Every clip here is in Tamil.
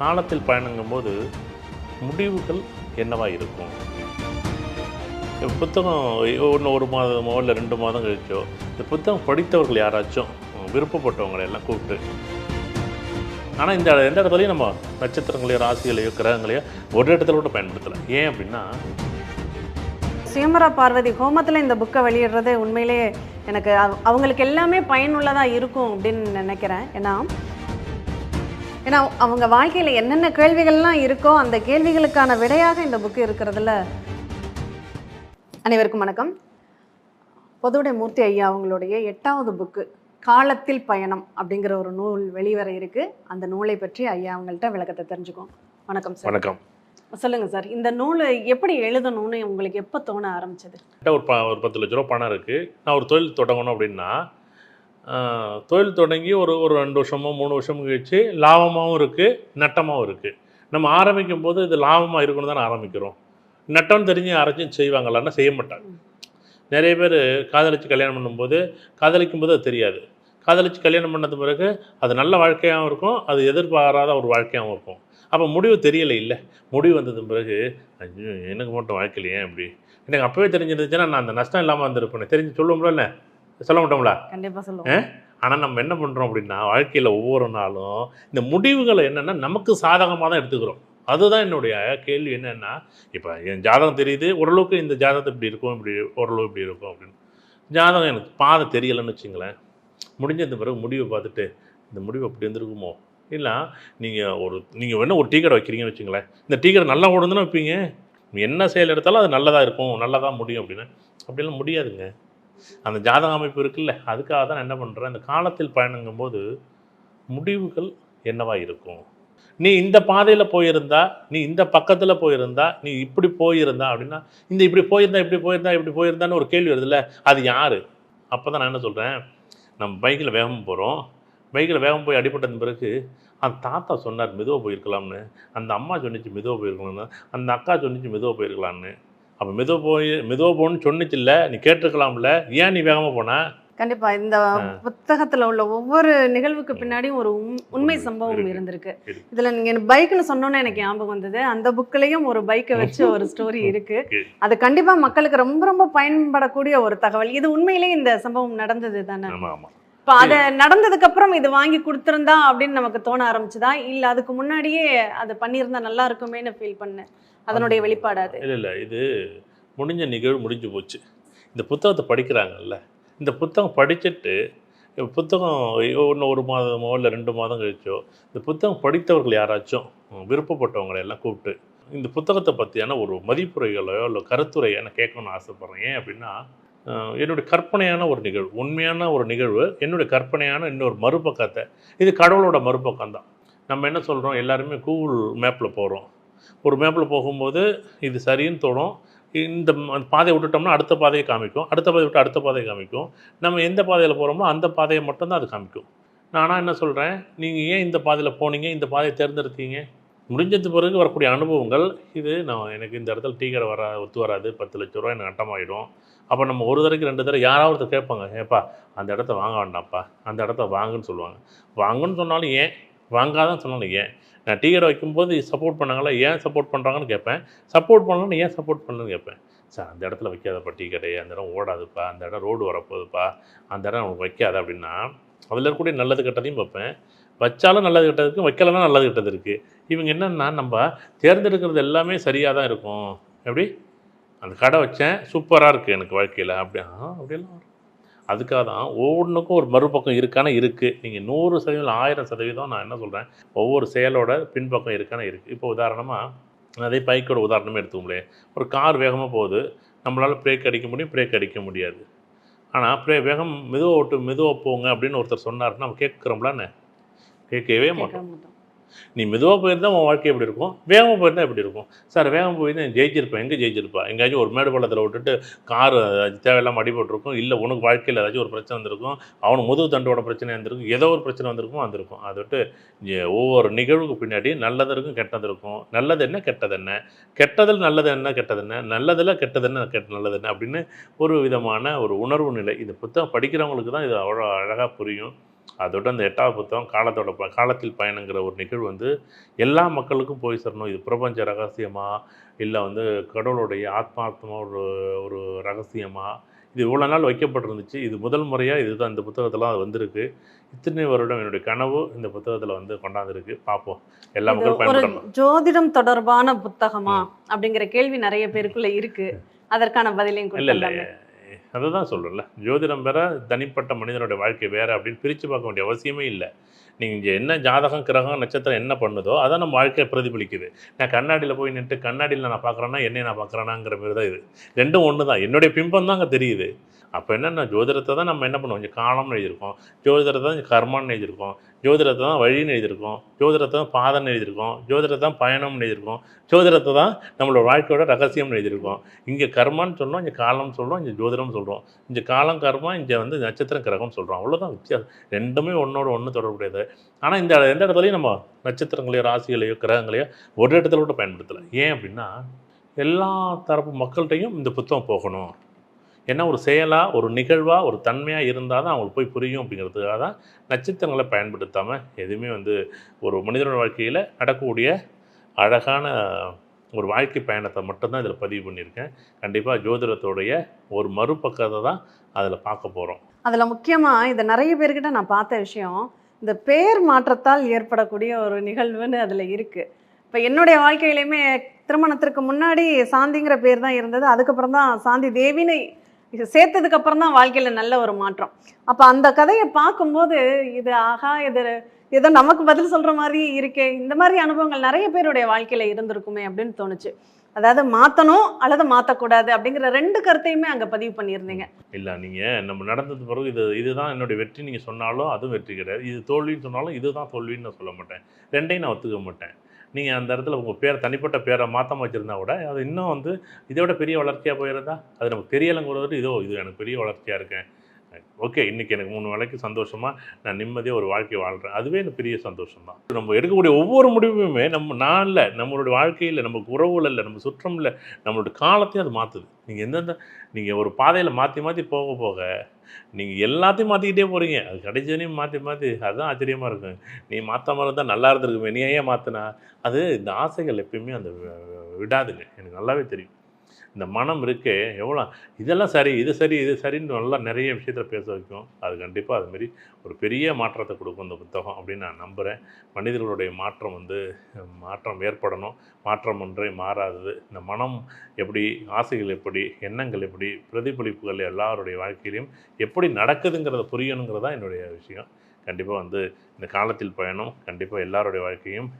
காலத்தில் பயணங்கும்போது முடிவுகள் என்னவாக இருக்கும்? புத்தகம் ஒன்று ஒரு மாதமோ இல்லை ரெண்டு மாதம் கழிச்சோ இந்த புத்தகம் படித்தவர்கள் யாராச்சும் விருப்பப்பட்டவங்களை எல்லாம் கூப்பிட்டு ஆனால் இந்த எந்த இடத்துலையும் நம்ம நட்சத்திரங்களையோ ராசிகளையோ கிரகங்களையோ ஒரு இடத்துல கூட பயன்படுத்தலை. ஏன் அப்படின்னா சுயமரா பார்வதி ஹோமத்தில் இந்த புக்கை வெளியிடுறது உண்மையிலேயே எனக்கு அவங்களுக்கு எல்லாமே பயனுள்ளதாக இருக்கும் அப்படின்னு நினைக்கிறேன். ஏன்னா ஏன்னா அவங்க வாழ்க்கையில் என்னென்ன கேள்விகள்லாம் இருக்கோ அந்த கேள்விகளுக்கான விடையாக இந்த புக்கு இருக்கிறதுல. அனைவருக்கும் வணக்கம். பொதுவுடை மூர்த்தி ஐயா அவங்களுடைய எட்டாவது புக்கு காலத்தில் பயணம் அப்படிங்கிற ஒரு நூல் வெளிவர இருக்கு. அந்த நூலை பற்றி ஐயா அவங்கள்ட்ட விளக்கத்தை தெரிஞ்சுக்கோம் வணக்கம் சார். வணக்கம். சொல்லுங்க சார் இந்த நூல் எப்படி எழுதணும்னு உங்களுக்கு எப்போ தோண ஆரம்பிச்சது? ஒரு ப ஒரு பத்து லட்ச ரூபா பணம் இருக்குது நான் ஒரு தொழில் தொடங்கணும் அப்படின்னா தொழில் தொடங்கி ஒரு ஒரு ரெண்டு வருஷமோ மூணு வருஷமோ கழிச்சு லாபமாகவும் இருக்குது நட்டமாகவும் இருக்குது நம்ம ஆரம்பிக்கும் போது இது லாபமாக இருக்கணும் தானே ஆரம்பிக்கிறோம். நட்டம் தெரிஞ்சு யாராச்சும் செய்வாங்களான்னா செய்ய மாட்டாங்க. நிறைய பேர் காதலிச்சு கல்யாணம் பண்ணும்போது காதலிக்கும் போது அது தெரியாது. காதலிச்சு கல்யாணம் பண்ணது பிறகு அது நல்ல வாழ்க்கையாகவும் இருக்கும் அது எதிர்பாராத ஒரு வாழ்க்கையாகவும் இருக்கும். அப்போ முடிவு தெரியலை இல்லை. முடிவு வந்தது பிறகு ஐயோ எனக்கு மட்டும் வாழ்க்கையில் ஏன் இப்படி எனக்கு அப்போவே தெரிஞ்சிருந்துச்சுன்னா நான் அந்த நஷ்டம் இல்லாமல் வந்திருப்பேன். தெரிஞ்சு சொல்லுவோம்ல சொல்ல மாட்டோம்ல? கண்டிப்பா சொல்லுவோம். ஆனால் நம்ம என்ன பண்ணுறோம் அப்படின்னா வாழ்க்கையில் ஒவ்வொரு நாளும் இந்த முடிவுகளை என்னென்னா நமக்கு சாதகமாக தான் எடுத்துக்கிறோம். அதுதான் என்னுடைய கேள்வி என்னென்னா இப்போ என் ஜாதகம் தெரியுது ஓரளவுக்கு இந்த ஜாதகத்தை இப்படி இருக்கும் இப்படி ஓரளவு இப்படி இருக்கும் அப்படின்னு. ஜாதகம் எனக்கு பாதை தெரியலைன்னு வச்சுங்களேன். முடிஞ்ச பிறகு முடிவை பார்த்துட்டு இந்த முடிவு அப்படி இருந்திருக்குமோ இல்லை நீங்கள் ஒரு நீங்கள் வேணால் ஒரு டீ கடை வைக்கிறீங்கன்னு வச்சுங்களேன். இந்த டீ கடை நல்லா ஓடுதுன்னு வைப்பீங்க. என்ன செயல் எடுத்தாலும் அது நல்லதாக இருக்கும் நல்லதாக முடியும் அப்படின்னு. அப்படிலாம் முடியாதுங்க. அந்த ஜாதக அமைப்பு இருக்குல்ல அதுக்காக தான் நான் என்ன பண்ணுறேன் இந்த காலத்தில் பயணங்கும்போது முடிவுகள் என்னவாக இருக்கும்? நீ இந்த பாதையில் போயிருந்தா நீ இந்த பக்கத்தில் போயிருந்தா நீ இப்படி போயிருந்தா அப்படின்னா இந்த இப்படி போயிருந்தா இப்படி போயிருந்தா இப்படி போயிருந்தான்னு ஒரு கேள்வி வருதுல்ல அது யார்? அப்போ தான் நான் என்ன சொல்கிறேன் நம்ம பைக்கில் வேகம் போகிறோம் பைக்கில் வேகம் போய் அடிபட்டது பிறகு அந்த தாத்தா சொன்னார் மெதுவாக போயிருக்கலாம்னு அந்த அம்மா சொன்னிச்சு மெதுவாக போயிருக்கலாம்னு அந்த அக்கா சொன்னிச்சு மெதுவாக போயிருக்கலாம்னு. அப்போ மெதுவாக போய் மெதுவாக போகணும்னு சொன்னிச்சு இல்லை நீ கேட்டிருக்கலாம்ல ஏன் நீ வேகமாக போன? கண்டிப்பா இந்த புத்தகத்துல உள்ள ஒவ்வொரு நிகழ்வுக்கு பின்னாடியும் ஒரு உண்- உண்மை சம்பவம் இருந்திருக்கு. இதுல நீங்க பைக்னு சொன்னோன்னே எனக்கு ஞாபகம் வந்தது. அந்த புக்லயும் ஒரு பைக்கை வச்சு ஒரு ஸ்டோரி இருக்கு. அது கண்டிப்பா மக்களுக்கு ரொம்ப ரொம்ப பயன்படக்கூடிய ஒரு தகவல். இது உண்மையிலேயே இந்த சம்பவம் நடந்தது தானே? இப்ப அத நடந்ததுக்கு அப்புறம் இது வாங்கி கொடுத்திருந்தா அப்படின்னு நமக்கு தோண ஆரம்பிச்சுதா? இல்ல அதுக்கு முன்னாடியே அதை பண்ணியிருந்தா நல்லா இருக்குமேன்னு ஃபீல் பண்ண அதனுடைய வெளிப்பாடு அது. இல்லை இல்லை இது முடிஞ்ச நிகழ்வு முடிஞ்சு போச்சு. இந்த புத்தகத்தை படிக்கிறாங்கல்ல இந்த புத்தகம் படிச்சுட்டு புத்தகம் ஒன்று ஒரு மாதமோ இல்லை ரெண்டு மாதம் கழிச்சோ இந்த புத்தகம் படித்தவர்கள் யாராச்சும் விருப்பப்பட்டவங்களை எல்லாம் கூப்பிட்டு இந்த புத்தகத்தை பற்றியான ஒரு மதிப்புரைகளையோ இல்லை கருத்துரையோ நான் கேட்கணும்னு ஆசைப்பட்றேன். ஏன் அப்படின்னா என்னுடைய கற்பனையான ஒரு நிகழ்வு உண்மையான ஒரு நிகழ்வு என்னுடைய கற்பனையான இன்னொரு மறுபக்கத்தை இது கடவுளோட மறுபக்கம் தான் நம்ம என்ன சொல்கிறோம் எல்லாருமே கூகுள் மேப்பில் போகிறோம் ஒரு மேப்பில் போகும்போது இது சரின்னு தோணும் இந்த அந்த பாதையை விட்டுட்டோம்னா அடுத்த பாதையை காமிக்கும். அடுத்த பாதையை விட்டு அடுத்த பாதையை காமிக்கும். நம்ம எந்த பாதையில் போகிறோமோ அந்த பாதையை மட்டும்தான் அது காமிக்கும். நானாக என்ன சொல்கிறேன் நீங்கள் ஏன் இந்த பாதையில் போனீங்க? இந்த பாதையை தேர்ந்தெடுத்தீங்க? முடிஞ்சது பிறகு வரக்கூடிய அனுபவங்கள். இது நான் எனக்கு இந்த இடத்துல டீ கடை வர ஒத்து வராது. பத்து லட்ச ரூபா எனக்கு நட்டமாயிடும் அப்போ நம்ம ஒரு தடவைக்கு ரெண்டு தடவை யாராவது ஒருத்தர் கேட்பாங்க ஏப்பா அந்த இடத்த வாங்க வேண்டாம்ப்பா. அந்த இடத்த வாங்குன்னு சொல்லுவாங்க. வாங்குன்னு சொன்னாலும் ஏன்? வாங்காதான் சொன்னாலும் ஏன்? நான் டீ கடை வைக்கும்போது சப்போர்ட் பண்ணாங்களா? ஏன் சப்போர்ட் பண்ணுறாங்கன்னு கேட்பேன். சப்போர்ட் பண்ணலன்னு ஏன் சப்போர்ட் பண்ணலன்னு கேட்பேன். சார் அந்த இடத்துல வைக்காதப்பா டீ. கடை அந்த இடம் ஓடாதுப்பா. அந்த இடம் ரோடு வரப்போகுதுப்பா. அந்த இடம் உனக்கு வைக்காத அப்படின்னா அதில் இருக்கக்கூடிய நல்லது கெட்டதையும் வைப்பேன் வச்சாலும் நல்லது கெட்டது இருக்குது வைக்கலன்னா நல்லது கெட்டது இருக்குது இவங்க என்னென்னா நம்ம தேர்ந்தெடுக்கிறது எல்லாமே சரியாக தான் இருக்கும். எப்படி? அந்த கடை வச்சேன். சூப்பராக இருக்குது எனக்கு வாழ்க்கையில். அப்படி ஆ அப்படியெல்லாம் வரும். அதுக்காக தான் ஒவ்வொன்றுக்கும் ஒரு மறுபக்கம் இருக்கான இருக்குது நீங்கள் நூறு சதவீதம் ஆயிரம் சதவீதம் நான் என்ன சொல்கிறேன் ஒவ்வொரு செயலோட பின்பக்கம் இருக்கான இருக்குது இப்போ உதாரணமாக அதே பைக்கோட உதாரணமே எடுத்துக்கோங்களேன் ஒரு கார் வேகமாக போகுது. நம்மளால் பிரேக் அடிக்க முடியும் பிரேக் அடிக்க முடியாது. ஆனால் பிரே வேகம் மெதுவாக ஓட்டு மெதுவாக போங்க அப்படின்னு ஒருத்தர் சொன்னாருன்னா நம்ம கேட்குறோம்லான்னு கேட்கவே மாட்டோம். கேட்க மாட்டோம். நீ மெதுவாக போயிருந்தா உன் வாழ்க்கை எப்படி இருக்கும்? வேகமாக போயிருந்தா எப்படி இருக்கும்? சார் வேகம் போயிருந்தா நீ ஜெயிச்சிருப்பேன். எங்கே ஜெயிச்சிருப்பா? எங்கேயாச்சும் ஒரு மேடு பள்ளத்தில் விட்டுட்டு கார் தேவையில்லாமல் அடிபட்டிருக்கும் இல்லை உனக்கு வாழ்க்கையில் ஏதாச்சும் ஒரு பிரச்சனை வந்திருக்கும். அவனுக்கு முதுகு தண்டோட பிரச்சனை வந்திருக்கும். ஏதோ ஒரு பிரச்சனை வந்திருக்கும் வந்திருக்கும். அதை விட்டு ஒவ்வொரு நிகழ்வுக்கு பின்னாடி நல்லது இருக்கும் கெட்டது இருக்கும். நல்லது என்ன கெட்டது என்ன? கெட்டதில் நல்லது என்ன கெட்டது என்ன? நல்லதில் கெட்டது என்ன கெட்ட நல்லது என்ன? அப்படின்னு ஒரு விதமான ஒரு உணர்வு நிலை. இந்த புத்தகம் படிக்கிறவங்களுக்கு தான் இது அவ்வளோ அழகாக புரியும். அதோட அந்த எட்டாவது புத்தகம் காலத்தோட ப காலத்தில் பயணங்கிற ஒரு நிகழ்வு வந்து எல்லா மக்களுக்கும் போய் சேரணும். இது பிரபஞ்ச ரகசியமா? இல்லை வந்து கடவுளுடைய ஆத்மாத்மா ஒரு ஒரு ரகசியமா? இது இவ்வளோ நாள் வைக்கப்பட்டிருந்துச்சு. இது முதல் முறையாக இதுதான் இந்த புத்தகத்தில் அது வந்திருக்கு. இத்தனை வருடம் என்னுடைய கனவு இந்த புத்தகத்தில் வந்து கொண்டாந்துருக்கு. பார்ப்போம் எல்லா இது மக்களும் ஜோதிடம் தொடர்பான புத்தகமா? அப்படிங்கிற கேள்வி நிறைய பேருக்குள்ள இருக்கு. அதற்கான பதிலையும் இல்லை இல்லை. அதை தான் சொல்கிறேன்ல ஜோதிடம் வேற தனிப்பட்ட மனிதனுடைய வாழ்க்கை வேற அப்படின்னு பிரித்து பார்க்க வேண்டிய அவசியமே இல்லை. நீங்கள் இங்கே என்ன ஜாதகம் கிரகம் நட்சத்திரம் என்ன பண்ணுதோ அதான் நம்ம வாழ்க்கையை பிரதிபலிக்குது. நான் கண்ணாடியில் போய் நின்று கண்ணாடியில் நான் பார்க்குறேன்னா என்னை நான் பார்க்குறேனாங்கிற மாதிரி தான் இது. ரெண்டும் ஒன்று தான் என்னுடைய பிம்பம் தான் அங்கே தெரியுது. அப்போ என்னென்ன ஜோதிடத்தை தான் நம்ம என்ன பண்ணுவோம்? இங்கே காலம்னு எழுதியிருக்கோம். ஜோதிடத்தை தான் கர்மான்னு எழுதியிருக்கோம். ஜோதிடத்தை தான் வழின்னு எழுதியிருக்கோம். ஜோதிடத்தை தான் பாதம்னு எழுதியிருக்கோம். ஜோதிடத்தை தான் பயணம்னு எழுதியிருக்கோம். ஜோதிடத்தை தான் நம்மளோட வாழ்க்கையோட ரகசியம்னு எழுதியிருக்கோம். இங்கே கர்மான்னு சொன்னோம் இங்கே காலம்னு சொல்கிறோம் இங்கே ஜோதிடம்னு சொல்கிறோம் இங்கே காலம் கர்மா இங்கே வந்து நட்சத்திரம் கிரகம்னு சொல்கிறோம் அவ்வளோதான் வித்தியாசம். ரெண்டுமே ஒன்றோட ஒன்று தொடர்புடையது. ஆனால் இந்த எந்த இடத்துலையும் நம்ம நட்சத்திரங்களையோ ராசிகளையோ கிரகங்களையோ ஒரு இடத்துல கூட பயன்படுத்தலை. ஏன் அப்படின்னா எல்லா தரப்பு மக்கள்கிட்டையும் இந்த புத்தகம் போகணும். ஏன்னா ஒரு செயலாக ஒரு நிகழ்வாக ஒரு தன்மையாக இருந்தால் தான் அவங்களுக்கு போய் புரியும் அப்படிங்கிறதுக்காக தான் நட்சத்திரங்களை பயன்படுத்தாமல் எதுவுமே வந்து ஒரு மனிதனோட வாழ்க்கையில் நடக்கக்கூடிய அழகான ஒரு வாழ்க்கை பயணத்தை மட்டும்தான் இதில் பதிவு பண்ணியிருக்கேன். கண்டிப்பாக ஜோதிடத்தோடைய ஒரு மறுபக்கத்தை தான் அதில் பார்க்க போகிறோம் அதில் முக்கியமாக இதை நிறைய பேர்கிட்ட நான் பார்த்த விஷயம் இந்த பேர் மாற்றத்தால் ஏற்படக்கூடிய ஒரு நிகழ்வுன்னு அதில் இருக்குது இப்போ என்னுடைய வாழ்க்கையிலையுமே திருமணத்திற்கு முன்னாடி சாந்திங்கிற பேர் தான் இருந்தது அதுக்கப்புறம் தான் சாந்தி தேவின்னு சேர்த்ததுக்கு அப்புறம் தான் வாழ்க்கையில் நல்ல ஒரு மாற்றம். அப்போ அந்த கதையை பார்க்கும்போது இது ஆகா இது ஏதோ நமக்கு பதில் சொல்கிற மாதிரி இருக்கே இந்த மாதிரி அனுபவங்கள் நிறைய பேருடைய வாழ்க்கையில் இருந்திருக்குமே அப்படின்னு தோணுச்சு. அதாவது மாற்றணும் அல்லது மாற்றக்கூடாது அப்படிங்கிற ரெண்டு கருத்தையுமே அங்கே பதிவு பண்ணியிருந்தீங்க. இல்லை நீங்கள் நம்ம நடந்தது பிறகு இது இதுதான் என்னுடைய வெற்றி நீங்கள் சொன்னாலும் அதுவும் வெற்றி கிடையாது. இது தோல்வின்னு சொன்னாலும் இதுதான் தோல்வின்னு நான் சொல்ல மாட்டேன். ரெண்டையும் நான் ஒத்துக்க மாட்டேன். நீங்கள் அந்த இடத்துல உங்கள் பேர் தனிப்பட்ட பேரை மாற்றாம வச்சுருந்தா கூட அது இன்னும் வந்து இதை விட பெரிய வளர்ச்சியாக போயிருந்தா? அது நமக்கு தெரியலைங்கிறது இதோ இது எனக்கு பெரிய வளர்ச்சியாக இருக்கேன். ஓகே இன்றைக்கி எனக்கு மூணு வேலைக்கு சந்தோஷமாக நான் நிம்மதியாக ஒரு வாழ்க்கை வாழ்கிறேன் அதுவே எனக்கு பெரிய சந்தோஷம் தான் நம்ம எடுக்கக்கூடிய ஒவ்வொரு முடிவுமே நம்ம நான் இல்லை நம்மளுடைய வாழ்க்கையில் நமக்கு உறவுகள் இல்லை நம்ம சுற்றம் இல்லை நம்மளோட காலத்தையும் அது மாற்றுது நீங்கள் எந்தெந்த நீங்கள் ஒரு பாதையில் மாற்றி மாற்றி போக போக நீங்கள் எல்லாத்தையும் மாற்றிக்கிட்டே போகிறீங்க அது கிடைச்சதையும் மாற்றி மாற்றி அதுதான் ஆச்சரியமாக இருக்கும். நீ மாற்றாம இருந்தால் நல்லா இருந்திருக்குமே நீ ஏன் மாற்றினா அது இந்த ஆசைகள் எப்பயுமே அந்த விடாதுங்க. எனக்கு நல்லாவே தெரியும். இந்த மனம் இருக்கே எவ்வளோ இதெல்லாம் சரி இது சரி இது சரின்னு நல்லா நிறைய விஷயத்தில் பேச வைக்கும். அது கண்டிப்பாக அதுமாரி ஒரு பெரிய மாற்றத்தை கொடுக்கும் இந்த புத்தகம் அப்படின்னு நான் நம்புகிறேன் மனிதர்களுடைய மாற்றம் வந்து மாற்றம் ஏற்படணும். மாற்றம் ஒன்றே மாறாதது. இந்த மனம் எப்படி ஆசைகள் எப்படி எண்ணங்கள் எப்படி பிரதிபலிப்புகள் எல்லாருடைய வாழ்க்கையிலையும் எப்படி நடக்குதுங்கிறத புரியணுங்கிறது தான் என்னுடைய விஷயம். கண்டிப்பாக வந்து இந்த காலத்தில் பயணம் கண்டிப்பாக எல்லாருடைய வாழ்க்கையும்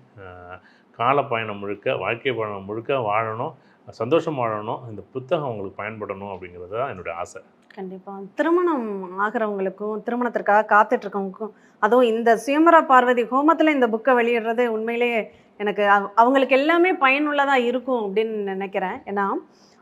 கால பயணம் முழுக்க வாழ்க்கை பயணம் முழுக்க வாழணும். சந்தோஷம் வாழணும் இந்த புத்தகம் உங்களுக்கு பயன்படணும் அப்படிங்கிறது தான் என்னுடைய ஆசை. கண்டிப்பா. திருமணம் ஆகிறவங்களுக்கும் திருமணத்திற்காக காத்துட்டு இருக்கவங்களுக்கும் அதுவும் இந்த சுயமர பார்வதி ஹோமத்துல இந்த புக்கை வெளியிடுறது உண்மையிலேயே எனக்கு அவ- அவங்களுக்கு எல்லாமே பயனுள்ளதா இருக்கும் அப்படின்னு நினைக்கிறேன். ஏன்னா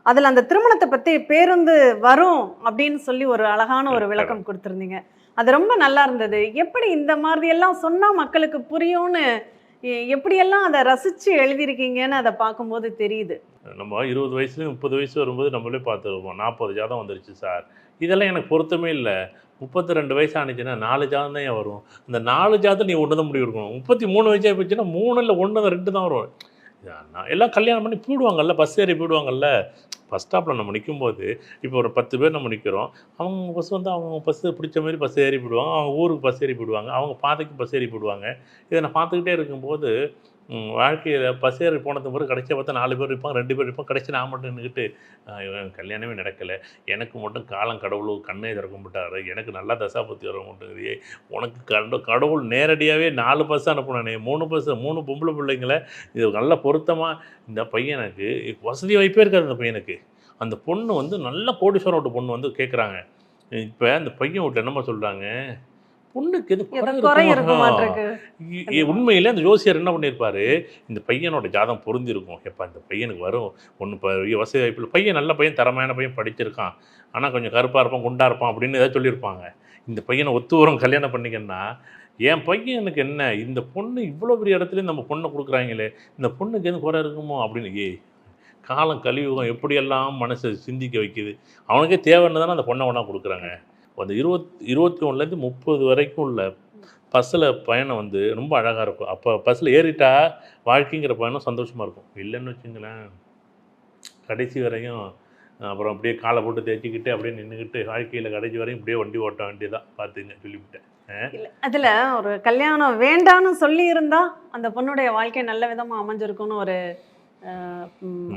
அதுல அந்த திருமணத்தை பத்தி பேருந்து வரும் அப்படின்னு சொல்லி ஒரு அழகான ஒரு விளக்கம் கொடுத்துருந்தீங்க. அது ரொம்ப நல்லா இருந்தது. எப்படி இந்த மாதிரி எல்லாம் சொன்னா மக்களுக்கு புரியும்னு எப்படியெல்லாம் அதை ரசிச்சு எழுதியிருக்கீங்கன்னு அதை பார்க்கும்போது தெரியுது. நம்ம இருபது வயசுலேயும் முப்பது வயசு வரும்போது நம்மளே பார்த்துருப்போம். நாற்பது ஜாதம் வந்துருச்சு சார். இதெல்லாம் எனக்கு பொருத்தமே இல்லை. முப்பத்தி ரெண்டு வயசு ஆனிச்சுன்னா நாலு ஜாதம் தான் ஏன் வரும்? இந்த நாலு ஜாதம் நீ ஒன்று தான் முடிவு இருக்கணும் முப்பத்தி மூணு வயசாக போச்சுன்னா மூணு இல்லை ஒன்று தான் ரெண்டு தான் வரும். நான் எல்லாம் கல்யாணம் பண்ணி போயிடுவாங்கல்ல பஸ் ஏறி போயிடுவாங்கல்ல. பஸ் ஸ்டாப்பில் நம்ம நிற்கும்போது இப்போ ஒரு பத்து பேர் நம்ம நிற்கிறோம் அவங்க பஸ் வந்து அவங்க பஸ்ஸு பிடிச்ச மாதிரி பஸ் ஏறி போயிடுவாங்க. அவங்க ஊருக்கு பஸ் ஏறி போயிடுவாங்க. அவங்க பாதைக்கு பஸ் ஏறி போயிடுவாங்க. இதை நான் பார்த்துக்கிட்டே இருக்கும்போது வாழ்க்கையில் பஸ் ஏறி போனது பிறகு கடைசியாக பார்த்தா நாலு பேர் இருப்பாங்க ரெண்டு பேர் இருப்பாங்க. கடைசி நான் மட்டும் நின்றுக்கிட்டு கல்யாணமே நடக்கலை. எனக்கு மட்டும் காலம் கடவுள் கண்ணே திறக்க மாட்டாரு எனக்கு நல்லா தசாபத்தி வர மாட்டேங்குது உனக்கு கண்ட கடவுள் நேரடியாகவே நாலு பஸ் அனுப்பினே மூணு பஸ் மூணு பொம்பளை பிள்ளைங்கள இது நல்ல பொருத்தமாக இந்த பையனுக்கு வசதி வாய்ப்பே இருக்காது அந்த பையனுக்கு. அந்த பொண்ணு வந்து நல்ல கோடீஸ்வரம் பொண்ணு வந்து கேட்குறாங்க இப்போ அந்த பையன் விட்டு என்னம்மா சொல்கிறாங்க பொண்ணுக்கு எது உண்மையிலே அந்த ஜோசியர் என்ன பண்ணியிருப்பாரு? இந்த பையனோட ஜாதம் பொருந்திருக்கும். எப்போ இந்த பையனுக்கு வரும். ஒன்று இப்போ வசதி வாய்ப்பில் பையன் நல்ல பையன் தரமான பையன் படிச்சிருக்கான். ஆனால் கொஞ்சம் கருப்பாக இருப்பான் குண்டா இருப்பான் அப்படின்னு ஏதாவது சொல்லியிருப்பாங்க. இந்த பையனை ஒத்து வரும் கல்யாணம் பண்ணிக்கன்னா என் பையனுக்கு என்ன? இந்த பொண்ணு இவ்வளோ பெரிய இடத்துல நம்ம பொண்ணை கொடுக்குறாங்களே இந்த பொண்ணுக்கு எதுவும் குறை இருக்குமோ அப்படின்னு. ஏய் காலம் கலியுகம் எப்படியெல்லாம் மனசை சிந்திக்க வைக்குது? அவனுக்கே தேவைன்னு தானே அந்த பொண்ணை ஒன்றா கொடுக்குறாங்க. அந்த இருபத் இருபத்தி ஒன்றுலேருந்து முப்பது வரைக்கும் உள்ள பஸ்ஸில் பயணம் வந்து ரொம்ப அழகாக இருக்கும். அப்போ பஸ்ஸில் ஏறிட்டா வாழ்க்கைங்கிற பயணம் சந்தோஷமாக இருக்கும். இல்லைன்னு வச்சுங்களேன். கடைசி வரையும் அப்புறம் அப்படியே காலை போட்டு தேய்ச்சிக்கிட்டு அப்படியே நின்றுக்கிட்டு வாழ்க்கையில் கடைசி வரையும் இப்படியே வண்டி ஓட்ட வேண்டியதான் பார்த்துங்க சொல்லிவிட்டேன். இல்ல அதுல ஒரு கல்யாணம் வேண்டான்னு சொல்லி இருந்தா அந்த பொண்ணுடைய வாழ்க்கை நல்ல விதமா அமைஞ்சிருக்கும்னு ஒரு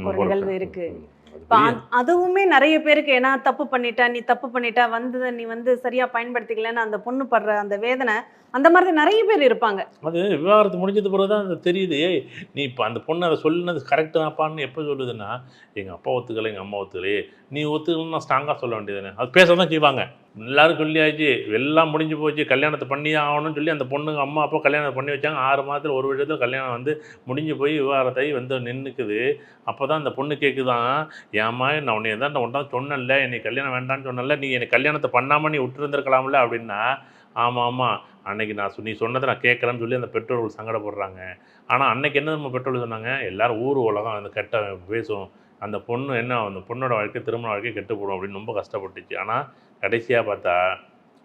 ஒரு நிகழ்வு இருக்கு. இப்ப அ- அதுவுமே நிறைய பேருக்கு ஏன்னா தப்பு பண்ணிட்ட நீ தப்பு பண்ணிட்ட வந்து நீ வந்து சரியா பயன்படுத்திக்கலன்னு அந்த பொண்ணு படுற அந்த வேதனை அந்த மாதிரி நிறைய பேர் இருப்பாங்க. அது விவாகரத்து முடிஞ்சது பிறகு தான் அது தெரியுது. நீ இப்போ அந்த பொண்ணு அதை சொல்லினது கரெக்டு தான்ப்பான்னு எப்போ சொல்லுதுன்னா எங்கள் அப்பா ஒத்துக்கலை எங்கள் அம்மா ஒத்துக்கலையே நீ ஒத்துக்கலன்னு நான் ஸ்ட்ராங்காக சொல்ல வேண்டியதுன்னு அது பேச தான் செய்வாங்க. எல்லோரும் சொல்லியாச்சு எல்லாம் முடிஞ்சு போச்சு கல்யாணத்தை பண்ணி ஆகணும்னு சொல்லி அந்த பொண்ணுங்க அம்மா அப்பா கல்யாணம் பண்ணி வச்சாங்க. ஆறு மாதத்தில் ஒரு வருஷத்தில் கல்யாணம் வந்து முடிஞ்சு போய் விவகாரத்தை வந்து நின்றுக்குது அப்போ தான் அந்த பொண்ணு கேட்குதான் ஏம்மா நான் உன்னை தான் நான் ஒன்றா சொன்னல என்னை கல்யாணம் வேண்டாம்னு சொன்னல நீ என்னை கல்யாணத்தை பண்ணாமல் நீ விட்டுருந்துருக்கலாம்ல அப்படின்னா ஆமாம் ஆமாம் அன்னைக்கு நான் நீ சொன்னதை நான் கேட்குறேன்னு சொல்லி அந்த பெற்றோர்கள் சங்கடப்படுறாங்க. ஆனால் அன்னைக்கு என்ன நம்ம பெற்றோர்கள் சொன்னாங்க எல்லோரும் ஊர் உலகம் அந்த கெட்ட பேசும். அந்த பொண்ணு என்ன அந்த பொண்ணோட வாழ்க்கை திருமண வாழ்க்கை கெட்டு போடும் அப்படின்னு ரொம்ப கஷ்டப்பட்டுச்சு. ஆனால் கடைசியாக பார்த்தா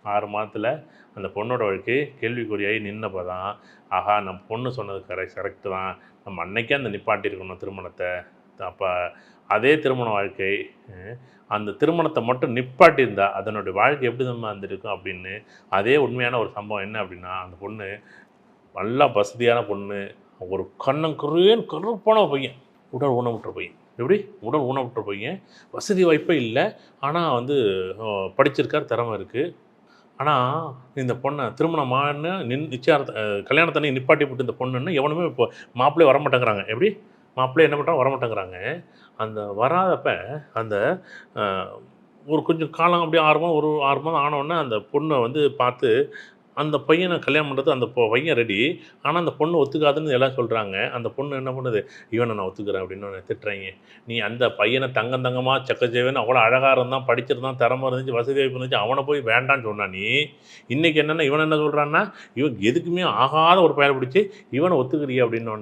ஆறு மாதத்தில் அந்த பொண்ணோட வாழ்க்கை கேள்விக்குறியாகி நின்னப்போ தான் ஆஹா நம்ம பொண்ணு சொன்னது கரெக்ட் கரெக்டு தான். நம்ம அன்னைக்கே அந்த நிப்பாட்டியிருக்கணும் திருமணத்தை. அப்போ அதே திருமண வாழ்க்கை அந்த திருமணத்தை மட்டும் நிப்பாட்டியிருந்தா அதனுடைய வாழ்க்கை எப்படி நம்ம இருந்திருக்கும் அப்படின்னு அதே உண்மையான ஒரு சம்பவம் என்ன அப்படின்னா அந்த பொண்ணு நல்லா வசதியான பொண்ணு ஒரு கண்ணம் கருன்னு கருப்பான பையன் உடல் ஊனமுற்ற பையன். எப்படி? உடல் ஊனமுற்ற போய்ங்க வசதி வாய்ப்பே இல்லை. ஆனால் வந்து படிச்சிருக்கார் திறமை இருக்குது ஆனால் இந்த பொண்ணை திருமணமான நின் நிச்சயார்த்த கல்யாணத்தண்ணி நிப்பாட்டி போட்டு இந்த பொண்ணுன்னு எவனுமே இப்போ மாப்பிள்ளையே வரமாட்டேங்கிறாங்க. எப்படி? மாப்பிள்ளையே என்ன பண்ணுறாங்க வரமாட்டேங்கிறாங்க. அந்த வராதப்ப அந்த ஒரு கொஞ்சம் காலம் அப்படியே ஆறு மாதம் ஒரு ஆறு மாதம் ஆனவுடனே அந்த பொண்ணை வந்து பார்த்து அந்த பையனை கல்யாணம் பண்ணுறது அந்த பையன் ரெடி ஆனால் அந்த பொண்ணு ஒத்துக்காதுன்னு எல்லாம் சொல்கிறாங்க அந்த பொண்ணு என்ன பண்ணுது? இவனை நான் ஒத்துக்கிறேன் அப்படின்னு உன்னை திட்டுறாங்க. நீ அந்த பையனை தங்கம் தங்கமாக சக்கச்சேவன் அவ்வளோ அழகாக இருந்தான் படிச்சிருந்தான் திறமை இருந்துச்சு வசதி வாய்ப்பு இருந்துச்சு அவனை போய் வேண்டான்னு சொன்னா நீ இன்றைக்கி என்னென்ன இவன் என்ன சொல்கிறான்னா இவன் எதுக்குமே ஆகாத ஒரு பையனை பிடிச்சி இவனை ஒத்துக்கிறிய அப்படின்னு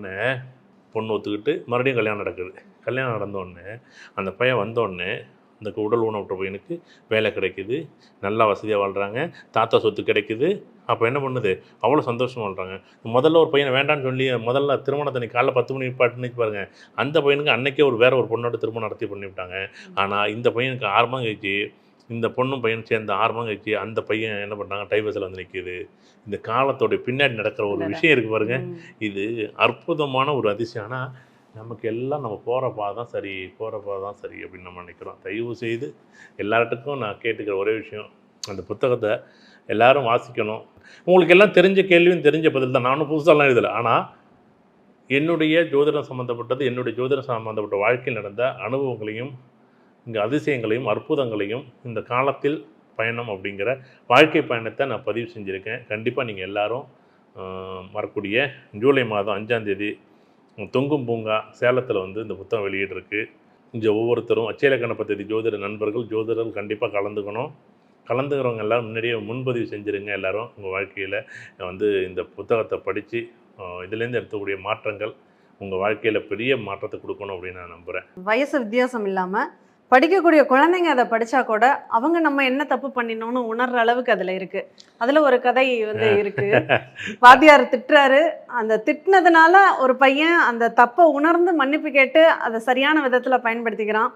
பொண்ணு ஒத்துக்கிட்டு மறுபடியும் கல்யாணம் நடக்குது. கல்யாணம் நடந்தோடனே அந்த பையன் வந்தோடனே இந்த உடல் ஊனமுற்ற பையனுக்கு வேலை கிடைக்குது. நல்லா வசதியாக வாழ்கிறாங்க தாத்தா சொத்து கிடைக்குது. அப்போ என்ன பண்ணுது? அவ்வளோ சந்தோஷமா வாழ்கிறாங்க முதல்ல ஒரு பையனை வேண்டான்னு சொல்லி முதல்ல திருமணத்தை நீ காலைல பத்து மணி பாட்டுன்னு பாருங்க. அந்த பையனுக்கு அன்னைக்கே ஒரு வேற ஒரு பொண்ணோட திருமணம் நடத்தி பண்ணிவிட்டாங்க. ஆனால் இந்த பையனுக்கு மாதம் கழிச்சு இந்த பொண்ணும் பையனும் சேர்ந்த மாதம் கழிச்சு அந்த பையன் என்ன பண்ணுறாங்க டைவர்ஸில் வந்து நிற்கிது இந்த காலத்தோட பின்னாடி நடக்கிற ஒரு விஷயம் இருக்கு பாருங்க. இது அற்புதமான ஒரு அதிசயம். ஆனால் நமக்கு எல்லாம் நம்ம போகிற தான் சரி போகிற தான் சரி அப்படின்னு நம்ம நினைக்கிறோம். தயவு செய்து எல்லார்ட்டுக்கும் நான் கேட்டுக்கிற ஒரே விஷயம் அந்த புத்தகத்தை எல்லாரும் வாசிக்கணும். உங்களுக்கு எல்லாம் தெரிஞ்ச கேள்வியும் தெரிஞ்ச பதில் தான். நானும் புதுசாலாம் எழுதலை. ஆனால் என்னுடைய ஜோதிடம் சம்மந்தப்பட்டது என்னுடைய ஜோதிடம் சம்மந்தப்பட்ட வாழ்க்கையில் நடந்த அனுபவங்களையும் இங்கே அதிசயங்களையும் அற்புதங்களையும் இந்த காலத்தில் பயணம் அப்படிங்கிற வாழ்க்கை பயணத்தை நான் பதிவு செஞ்சுருக்கேன். கண்டிப்பாக நீங்கள் எல்லோரும் வரக்கூடிய ஜூலை மாதம் அஞ்சாந்தேதி தொங்கும் பூங்கா சேலத்தில் வந்து இந்த புத்தகம் வெளியிட்டிருக்கு. இங்கே ஒவ்வொருத்தரும் அச்சேல பദ്ധதி ஜோதிட நண்பர்கள் ஜோதிடர்கள் கண்டிப்பாக கலந்துக்கணும். கலந்துக்கிறவங்க எல்லாரும் முன்னாடியே முன்பதிவு செஞ்சுருங்க எல்லாரும் உங்கள் வாழ்க்கையில். வந்து இந்த புத்தகத்தை படித்து இதுலேருந்து எடுக்கக்கூடிய மாற்றங்கள் உங்கள் வாழ்க்கையில் பெரிய மாற்றத்தை கொடுக்கணும் அப்படின்னு நான் நம்புகிறேன் வயசு வித்தியாசம் இல்லாம படிக்கக்கூடிய குழந்தைங்க அதை படிச்சா கூட அவங்க நம்ம என்ன தப்பு பண்ணினோம்னு உணர்ற அளவுக்கு அதுல இருக்கு. அதுல ஒரு கதை வந்து இருக்கு. வாத்தியார் திட்டுறாரு. அந்த திட்டினதுனால ஒரு பையன் அந்த தப்பை உணர்ந்து மன்னிப்பு கேட்டு அதை சரியான விதத்துல பயன்படுத்திக்கிறான்.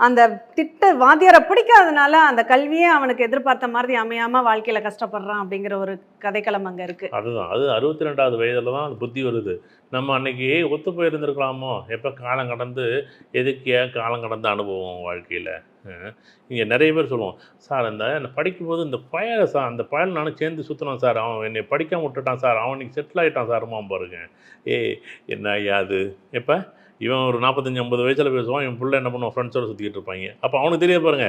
அந்த திட்ட வாத்தியாரை பிடிக்காதனால அந்த கல்வியே அவனுக்கு எதிர்பார்த்த மாதிரி அமையாம வாழ்க்கையில கஷ்டப்படுறான் அப்படிங்கிற ஒரு கதைக்களம் அங்க இருக்கு. அதுதான். அது அறுபத்தி ரெண்டாவது வயதில் தான் அது புத்தி வருது. நம்ம அன்னைக்கு ஒத்து போயிருந்துருக்கலாமோ? எப்போ காலம் கடந்து எதுக்கே காலம் கடந்த அனுபவம் வாழ்க்கையில்? இங்கே நிறைய பேர் சொல்லுவோம் சார் இந்த படிக்கும்போது இந்த பயலை சார் அந்த பயல் நானும் சேர்ந்து சுற்றினோம் சார். அவன் என்னை படிக்காம விட்டுட்டான் சார். அவன் இன்னைக்கு செட்டில் ஆகிட்டான் சார். பாருங்க. ஏய் என்ன ஐயா அது? எப்போ? இவன் ஒரு நாற்பத்தஞ்சு ஐம்பது வயசில் பேசுவான் இவன் பிள்ளை என்ன பண்ணுவான் ஃப்ரெண்ட்ஸோட சுற்றிக்கிட்டு இருப்பாங்க. அப்போ அவனுக்கு தெரிய பாருங்க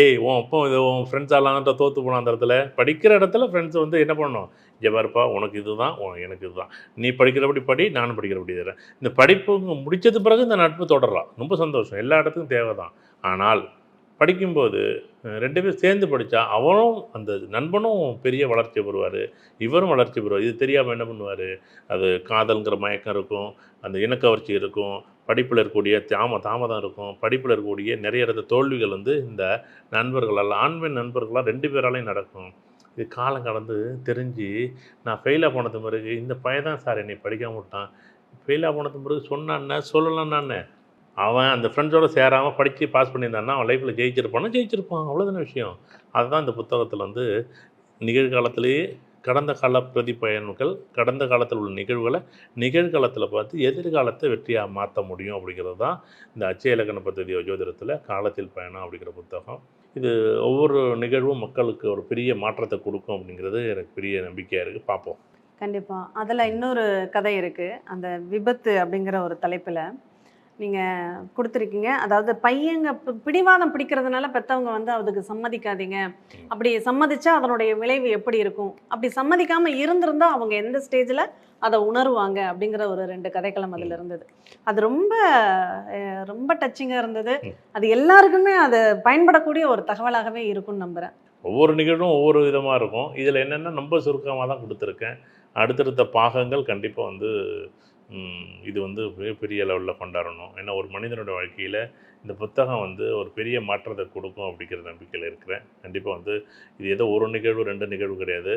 ஏய் உன் அப்போ இது உன் ஃப்ரெண்ட்ஸ் எல்லாம் தோற்று போனான் அந்த இடத்துல படிக்கிற இடத்துல ஃப்ரெண்ட்ஸ் வந்து என்ன பண்ணணும் இங்கே பாருப்பா உனக்கு இதுதான் தான் எனக்கு இதுதான். நீ படிக்கிறபடி படி நானும் படிக்கிறபடி தரேன். இந்த படிப்பு முடிச்சது பிறகு இந்த நட்பு தொடரலாம். ரொம்ப சந்தோஷம். எல்லா இடத்துக்கும் தேவை தான் ஆனால் படிக்கும்போது ரெண்டு பேரும் சேர்ந்து படித்தா அவனும் அந்த நண்பனும் பெரிய வளர்ச்சி பெறுவார். இவரும் வளர்ச்சி பெறுவார். இது தெரியாமல் என்ன பண்ணுவார்? அது காதல்ங்கிற மயக்கம் இருக்கும் அந்த இனக்கவர்ச்சி இருக்கும் படிப்பில் இருக்கக்கூடிய தாம தாமதம் இருக்கும் படிப்பில் இருக்கக்கூடிய நிறைய இடத்த தோல்விகள் வந்து இந்த நண்பர்களால் ஆண்பெண் நண்பர்களால் ரெண்டு பேராலையும் நடக்கும். இது காலம் கடந்து தெரிஞ்சு நான் ஃபெயிலாக போனது பிறகு இந்த பையன் தான் சார் என்னை படிக்காம விட்டான். ஃபெயிலாக போனது பிறகு சொன்னான்னே சொல்லலான்னானே அவன் அந்த ஃப்ரெண்ட்ஸோட சேராமல் படித்து பாஸ் பண்ணியிருந்தான்னா அவன் லைஃப்பில் ஜெயிச்சிருப்பானா ஜெயிச்சிருப்பான். அவ்வளோதான விஷயம். அதுதான் இந்த புத்தகத்தில் வந்து நிகழ்காலத்திலேயே கடந்த கால பிரதிபயன்கள் கடந்த காலத்தில் உள்ள நிகழ்வுகளை நிகழ்காலத்தில் பார்த்து எதிர்காலத்தை வெற்றியாக மாற்ற முடியும் அப்படிங்கிறது தான் இந்த அச்சய இலக்கண பദ്ധதி ஜோதிடத்தில் காலத்தில் பயணம் அப்படிங்கிற புத்தகம். இது ஒவ்வொரு நிகழ்வும் மக்களுக்கு ஒரு பெரிய மாற்றத்தை கொடுக்கும் அப்படிங்கிறது எனக்கு பெரிய நம்பிக்கையாக இருக்குது பார்ப்போம். கண்டிப்பாக அதில் இன்னொரு கதை இருக்குது அந்த விபத்து அப்படிங்கிற ஒரு தலைப்பில் நீங்க கொடுத்துருக்கீங்க. அதாவது பையங்க பிடிவாதம் பிடிக்கிறதுனால பெத்தவங்க வந்து அதுக்கு சம்மதிக்காதீங்க. அப்படி சம்மதிச்சா அதனுடைய விளைவு எப்படி இருக்கும்? அப்படி சம்மதிக்காம இருந்திருந்தா அவங்க எந்த ஸ்டேஜ்ல அதை உணருவாங்க? அப்படிங்கிற ஒரு ரெண்டு கதைக்களம் அதுல இருந்தது. அது ரொம்ப ரொம்ப டச்சிங்கா இருந்தது. அது எல்லாருக்குமே அது பயன்படக்கூடிய ஒரு தகவலாகவே இருக்கும்னு நம்புறேன். ஒவ்வொரு நிகழ்வும் ஒவ்வொரு விதமாக இருக்கும். இதில் என்னென்னா ரொம்ப சுருக்கமாக தான் கொடுத்துருக்கேன். அடுத்தடுத்த பாகங்கள் கண்டிப்பாக வந்து இது வந்து மிகப்பெரிய லெவலில் கொண்டாடணும். ஏன்னா ஒரு மனிதனோட வாழ்க்கையில் இந்த புத்தகம் வந்து ஒரு பெரிய மாற்றத்தை கொடுக்கும் அப்படிங்கிற நம்பிக்கையில் இருக்கிறேன். கண்டிப்பாக வந்து இது ஏதோ ஒரு நிகழ்வு ரெண்டு நிகழ்வு கிடையாது.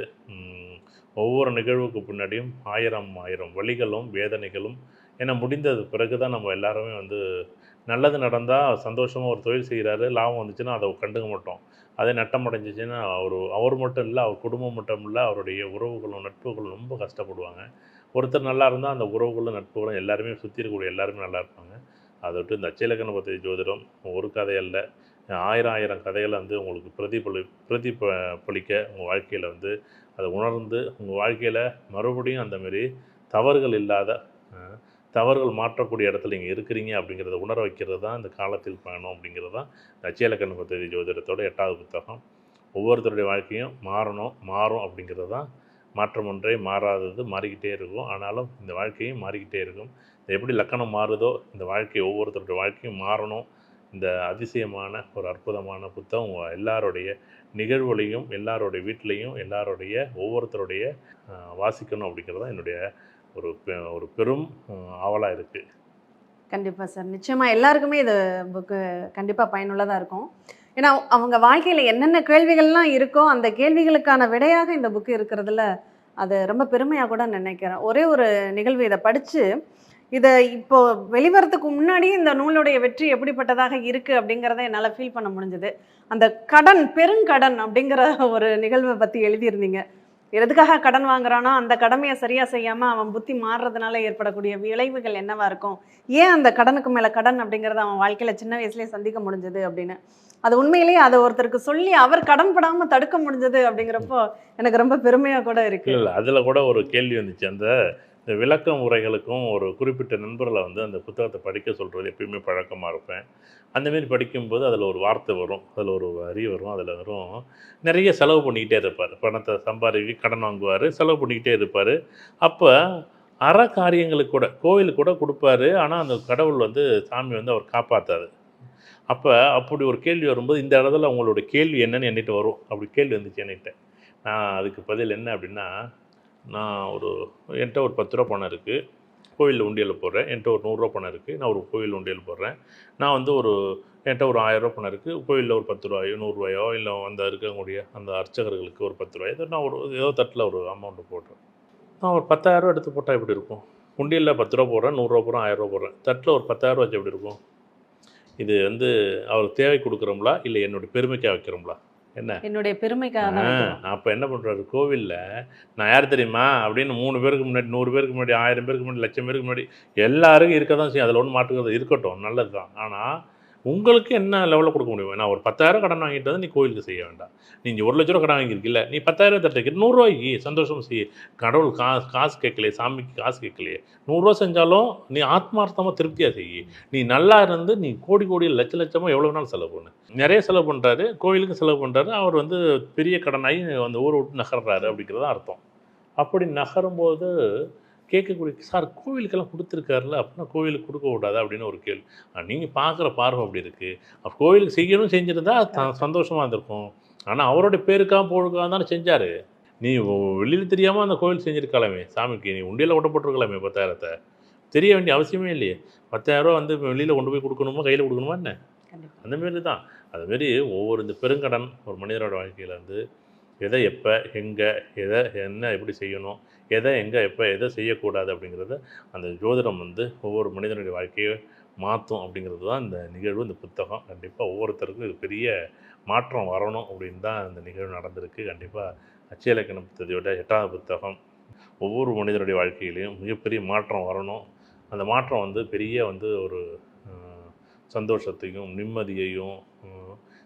ஒவ்வொரு நிகழ்வுக்கு பின்னாடியும் ஆயிரம் ஆயிரம் வழிகளும் வேதனைகளும். ஏன்னா முடிந்தது பிறகு தான் நம்ம எல்லாருமே வந்து நல்லது நடந்தால் சந்தோஷமாக ஒரு தொழில் செய்கிறாரு லாபம் வந்துச்சுன்னா அதை கண்டுக்க மாட்டோம். அதே நட்டம் அடைஞ்சிச்சுன்னா அவர் அவர் மட்டும் இல்லை அவர் குடும்பம் மட்டும் இல்லை அவருடைய உறவுகளும் நட்புகளும் ரொம்ப கஷ்டப்படுவாங்க. ஒருத்தர் நல்லா இருந்தால் அந்த உறவுகளும் நட்புகளும் எல்லாருமே சுற்றி இருக்கக்கூடிய எல்லாருமே நல்லா இருப்பாங்க. அதை விட்டு இந்த அச்சலக்கண பற்றி ஜோதிடம் ஒரு கதை அல்ல. ஆயிரம் ஆயிரம் கதைகளை வந்து உங்களுக்கு பிரதிபலி பிரதிபலிக்க உங்கள் வாழ்க்கையில் வந்து அதை உணர்ந்து உங்கள் வாழ்க்கையில் மறுபடியும் அந்தமாரி தவறுகள் இல்லாத தவறுகள் மாற்றக்கூடிய இடத்துல நீங்கள் இருக்கிறீங்க அப்படிங்கிறத உணர வைக்கிறது தான் இந்த காலத்தில் பயணம் அப்படிங்கிறது தான் இந்த அச்சயலக்கண ஜோதிடத்தோட எட்டாவது புத்தகம். ஒவ்வொருத்தருடைய வாழ்க்கையும் மாறணும் மாறும் அப்படிங்கிறது தான் மாற்றம் ஒன்றே மாறாதது மாறிக்கிட்டே இருக்கும். ஆனாலும் இந்த வாழ்க்கையும் மாறிக்கிட்டே இருக்கும். இது எப்படி லக்கணம் மாறுதோ இந்த வாழ்க்கை ஒவ்வொருத்தருடைய வாழ்க்கையும் மாறணும். இந்த அதிசயமான ஒரு அற்புதமான புத்தகம் எல்லாருடைய நிகழ்வுகளையும் எல்லாருடைய வீட்லேயும் எல்லாருடைய ஒவ்வொருத்தருடைய வாசிக்கணும் அப்படிங்கிறது தான் என்னுடைய ஒரு பெ- ஒரு பெரும் ஆவலாக இருக்குது கண்டிப்பாக சார். நிச்சயமாக எல்லாருக்குமே இது புக்கு கண்டிப்பாக பயனுள்ளதாக இருக்கும். ஏன்னா அவங்க வாழ்க்கையில் என்னென்ன கேள்விகள்லாம் இருக்கோ அந்த கேள்விகளுக்கான விடையாக இந்த புக்கு இருக்கிறதுல அது ரொம்ப பெருமையாக கூட நினைக்கிறேன். ஒரே ஒரு நிகழ்வு இதை படித்து இதை இப்போ வெளிவரத்துக்கு முன்னாடி இந்த நூலுடைய வெற்றி எப்படிப்பட்டதாக இருக்குது அப்படிங்கிறத என்னால் ஃபீல் பண்ண முடிஞ்சது. அந்த கடன் பெருங்கடன் அப்படிங்கிற ஒரு நிகழ்வை பற்றி எழுதியிருந்தீங்க. எதுக்காக கடன் வாங்குறானோ அந்த கடமையை சரியாக செய்யாமல் அவன் புத்தி மாறுறதுனால ஏற்படக்கூடிய விளைவுகள் என்னவாக இருக்கும்? ஏன் அந்த கடனுக்கு மேலே கடன் அப்படிங்கிறத அவன் வாழ்க்கையில் சின்ன வயசுலேயே சந்திக்க முடிஞ்சது அப்படின்னு. அது உண்மையிலேயே அதை ஒருத்தருக்கு சொல்லி அவர் கடன் படாமல் தடுக்க முடிஞ்சது அப்படிங்கிறப்போ எனக்கு ரொம்ப பெருமையாக கூட இருக்கு. இல்லை இல்லை அதில் கூட ஒரு கேள்வி வந்துச்சு. அந்த இந்த விளக்க முறைகளுக்கும் ஒரு குறிப்பிட்ட நண்பர்களை வந்து அந்த புத்தகத்தை படிக்க சொல்கிறது எப்பயுமே பழக்கமாக இருப்பேன். அந்தமாரி படிக்கும்போது அதில் ஒரு வார்த்தை வரும். அதில் ஒரு வரி வரும். அதில் வரும் நிறைய செலவு பண்ணிக்கிட்டே இருப்பார். பணத்தை சம்பாதிக்க கடன் வாங்குவார் செலவு பண்ணிக்கிட்டே இருப்பார். அப்போ அற காரியங்களுக்கு கூட கோவிலுக்கு கூட கொடுப்பாரு. ஆனால் அந்த கடவுள் வந்து சாமி வந்து அவர் காப்பாற்றாது அப்போ அப்படி ஒரு கேள்வி வரும்போது இந்த இடத்துல அவங்களோட கேள்வி என்னன்னு என்கிட்ட வரும். அப்படி கேள்வி வந்துச்சு என்கிட்ட. நான் அதுக்கு பதில் என்ன அப்படின்னா நான் ஒரு என்கிட்ட ஒரு பத்து ரூபா பணம் இருக்குது கோவிலில் உண்டியலில் போடுறேன். என்கிட்ட ஒரு நூறுரூவா பணம் இருக்குது நான் ஒரு கோவில் உண்டியல் போடுறேன். நான் வந்து ஒரு என்கிட்ட ஒரு ஆயிரரூவா பணம் இருக்குது கோவிலில் ஒரு பத்து ரூபாயோ நூறுரூவாயோ இல்லை அந்த இருக்கக்கூடிய அந்த அர்ச்சகர்களுக்கு ஒரு பத்து ரூபாயோ ஏதோ நான் ஒரு ஏதோ தட்டில் ஒரு அமௌண்ட்டு போடுறேன். நான் ஒரு பத்தாயிரரூவா எடுத்து போட்டால் எப்படி இருக்கும்? உண்டியலில் பத்து ரூபா போடுறேன் நூறுரூவா போடுறேன் ஆயிரரூவா போடுறேன். தட்டில் ஒரு பத்தாயிரரூவா வச்சு எப்படி இருக்கும்? இது வந்து அவருக்கு தேவை கொடுக்குறோம்களா இல்லை என்னுடைய பெருமைக்காக வைக்கிறோம்களா என்ன? என்னுடைய பெருமைக்காக. அப்போ என்ன பண்ணுறாரு கோவிலில் நான் யார் தெரியுமா? அப்படின்னு மூணு பேருக்கு முன்னாடி நூறு பேருக்கு முன்னாடி ஆயிரம் பேருக்கு முன்னாடி லட்சம் பேருக்கு முன்னாடி எல்லாருக்கும் இருக்க தான் செய்யும். அதில் ஒன்றும் மாட்டுக்கிறது இருக்கட்டும் நல்லது தான் ஆனால் உங்களுக்கு என்ன லெவலில் கொடுக்க முடியும் நான் ஒரு பத்தாயிரம் கடன் வாங்கிட்டு வந்து நீ கோயிலுக்கு செய்ய வேண்டாம். நீங்கள் ஒரு லட்ச ரூபா கடன் வாங்கியிருக்கில்ல நீ பத்தாயிரம் தட்டு நூறுரூவாய்க்கு சந்தோஷம் செய்ய கடவுள் காசு காசு கேட்கலையே சாமிக்கு காசு கேட்கலையே. நூறுரூவா செஞ்சாலும் நீ ஆத்மார்த்தமாக திருப்தியாக செய்ய நீ நல்லா இருந்து நீ கோடி கோடி லட்ச லட்சமாக எவ்வளோ நாள் செலவு பண்ணு. நிறைய செலவு பண்ணுறாரு கோயிலுக்கு செலவு பண்ணுறாரு அவர் வந்து பெரிய கடனாகி அந்த ஊரை விட்டு நகர்றாரு அப்படிங்கிறது தான் அர்த்தம். அப்படி நகரும்போது கேட்கக்கூடிய சார் கோவிலுக்கெல்லாம் கொடுத்துருக்காருல அப்படின்னா கோவிலுக்கு கொடுக்க கூடாது அப்படின்னு ஒரு கேள்வி. நீங்கள் பார்க்குற பார்வை அப்படி இருக்குது கோவிலுக்கு செய்யணும் செஞ்சுருந்தா த- சந்தோஷமா இருந்திருக்கும். ஆனால் அவருடைய பேருக்காக போடுக்காக தானே செஞ்சார். நீ வெளியில் தெரியாமல் அந்த கோவில் செஞ்சுருக்கலாமே சாமிக்கு. நீ உண்டியில் ஓட்டப்பட்டிருக்கலாமே பத்தாயிரத்தை. தெரிய வேண்டிய அவசியமே இல்லையே. பத்தாயிரரூவா வந்து வெளியில் கொண்டு போய் கொடுக்கணுமா கையில் கொடுக்கணுமா என்ன? கண்டிப்பா. அந்த மாரி தான் அதுமாரி ஒவ்வொரு இந்த பெருங்கடன் ஒரு மனிதரோட வாழ்க்கையில் வந்து எதை எப்போ எங்கே எதை என்ன எப்படி செய்யணும் எதை எங்கே எப்போ எதை செய்யக்கூடாது அப்படிங்கிறத அந்த ஜோதிடம் வந்து ஒவ்வொரு மனிதனுடைய வாழ்க்கையை மாற்றும் அப்படிங்கிறது தான் இந்த நிகழ்வு இந்த புத்தகம். கண்டிப்பாக ஒவ்வொருத்தருக்கும் இது பெரிய மாற்றம் வரணும் அப்படின்னு தான் இந்த நிகழ்வு நடந்திருக்கு. கண்டிப்பாக அச்சியலக்கண புத்தகத்தோட எட்டாவது புத்தகம். ஒவ்வொரு மனிதனுடைய வாழ்க்கையிலையும் மிகப்பெரிய மாற்றம் வரணும். அந்த மாற்றம் வந்து பெரிய வந்து ஒரு சந்தோஷத்தையும் நிம்மதியையும்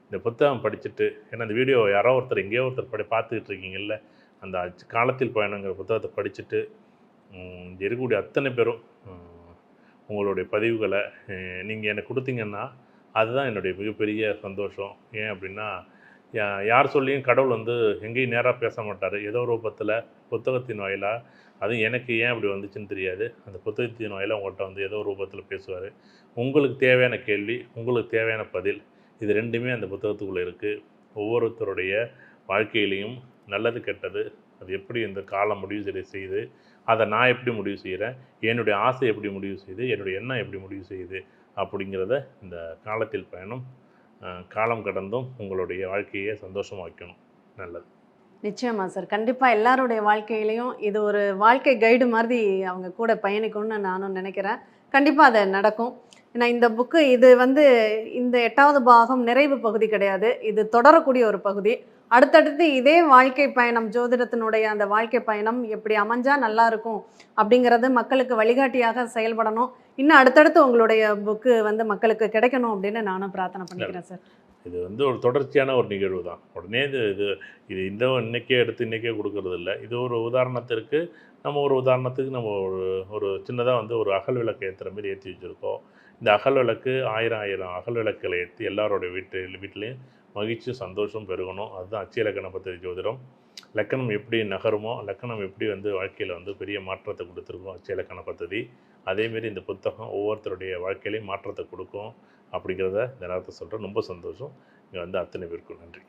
இந்த புத்தகம் படிச்சுட்டு ஏன்னா இந்த வீடியோ யாரோ ஒருத்தர் எங்கேயோ ஒருத்தர் படி பார்த்துக்கிட்டு இருக்கீங்கல்ல அந்த காலத்தில் பயணங்கிற புத்தகத்தை படிச்சுட்டு இருக்கக்கூடிய அத்தனை பேரும் உங்களுடைய பதிவுகளை நீங்கள் எனக்கு கொடுத்தீங்கன்னா அதுதான் என்னுடைய மிகப்பெரிய சந்தோஷம். ஏன் அப்படின்னா யா- யார் சொல்லியும் கடவுள் வந்து எங்கேயும் நேராக பேச மாட்டார். ஏதோ ரூபத்தில் புத்தகத்தின் வாயிலாக அதுவும் எனக்கு ஏன் அப்படி வந்துச்சுன்னு தெரியாது. அந்த புத்தகத்தின் வாயிலாக உங்கள்கிட்ட வந்து ஏதோ ஒரு ரூபத்தில் பேசுவார். உங்களுக்கு தேவையான கேள்வி உங்களுக்கு தேவையான பதில் இது ரெண்டுமே அந்த புத்தகத்துக்குள்ளே இருக்குது ஒவ்வொருத்தருடைய வாழ்க்கையிலையும் நல்லது கெட்டது அது எப்படி இந்த காலம் முடிவு செய்து செய்யுது அதை நான் எப்படி முடிவு செய்கிறேன் என்னுடைய ஆசை எப்படி முடிவு செய்யுது என்னுடைய எண்ணம் எப்படி முடிவு செய்யுது அப்படிங்கிறத இந்த காலத்தில் பயணம் காலம் கடந்தும் உங்களுடைய வாழ்க்கையை சந்தோஷமாக வைக்கணும் நல்லது. நிச்சயமா சார். கண்டிப்பாக எல்லாருடைய வாழ்க்கையிலையும் இது ஒரு வாழ்க்கை கைடு மாதிரி அவங்க கூட பயணிக்கணும்னு நானும் நினைக்கிறேன். கண்டிப்பா அது நடக்கும். ஏன்னா இந்த புக்கு இது வந்து இந்த எட்டாவது பாகம் நிறைவு பகுதி கிடையாது. இது தொடரக்கூடிய ஒரு பகுதி. அடுத்தடுத்து இதே வாழ்க்கை பயணம் ஜோதிடத்தினுடைய அந்த வாழ்க்கை பயணம் எப்படி அமைஞ்சா நல்லா இருக்கும் அப்படிங்கிறது மக்களுக்கு வழிகாட்டியாக செயல்படணும். இன்னும் அடுத்தடுத்து உங்களுடைய புக்கு வந்து மக்களுக்கு கிடைக்கணும் அப்படின்னு நானும் பிரார்த்தனை பண்ணிக்கிறேன் சார். இது வந்து ஒரு தொடர்ச்சியான ஒரு நிகழ்வு தான். உடனே இது இது இது இந்த இன்றைக்கே எடுத்து இன்றைக்கே கொடுக்கறது இல்லை இது ஒரு உதாரணத்திற்கு நம்ம ஒரு உதாரணத்துக்கு நம்ம ஒரு ஒரு சின்னதாக வந்து ஒரு அகல் விளக்கு ஏற்றுற மாதிரி ஏற்றி வச்சுருக்கோம். இந்த அகல் விளக்கு ஆயிரம் ஆயிரம் அகல் விளக்குகளை ஏற்றி எல்லாரோடைய வீட்டு வீட்லேயும் மகிழ்ச்சி சந்தோஷம் பெருகணும். அதுதான் அச்சு இலக்கண பத்திரி ஜோதிடம். லக்கணம் எப்படி நகருமோ லக்கணம் எப்படி வந்து வாழ்க்கையில் வந்து பெரிய மாற்றத்தை கொடுத்துருக்கோம் அச்சு இலக்கண பத்ததி. அதேமாரி இந்த புத்தகம் ஒவ்வொருத்தருடைய வாழ்க்கையிலையும் மாற்றத்தை கொடுக்கும். அப்படிங்கிறத இந்த நேரத்தை சொல்கிறேன் ரொம்ப சந்தோஷம். இங்கே வந்து அத்தனை பேருக்கும் நன்றி.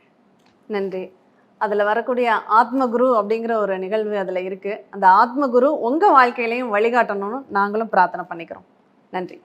நன்றி. அதில் வரக்கூடிய ஆத்மகுரு அப்படிங்கிற ஒரு நிகழ்வு அதில் இருக்குது அந்த ஆத்மகுரு உங்கள் வாழ்க்கையிலையும் வழிகாட்டணும்னு நாங்களும் பிரார்த்தனை பண்ணிக்கிறோம். நன்றி.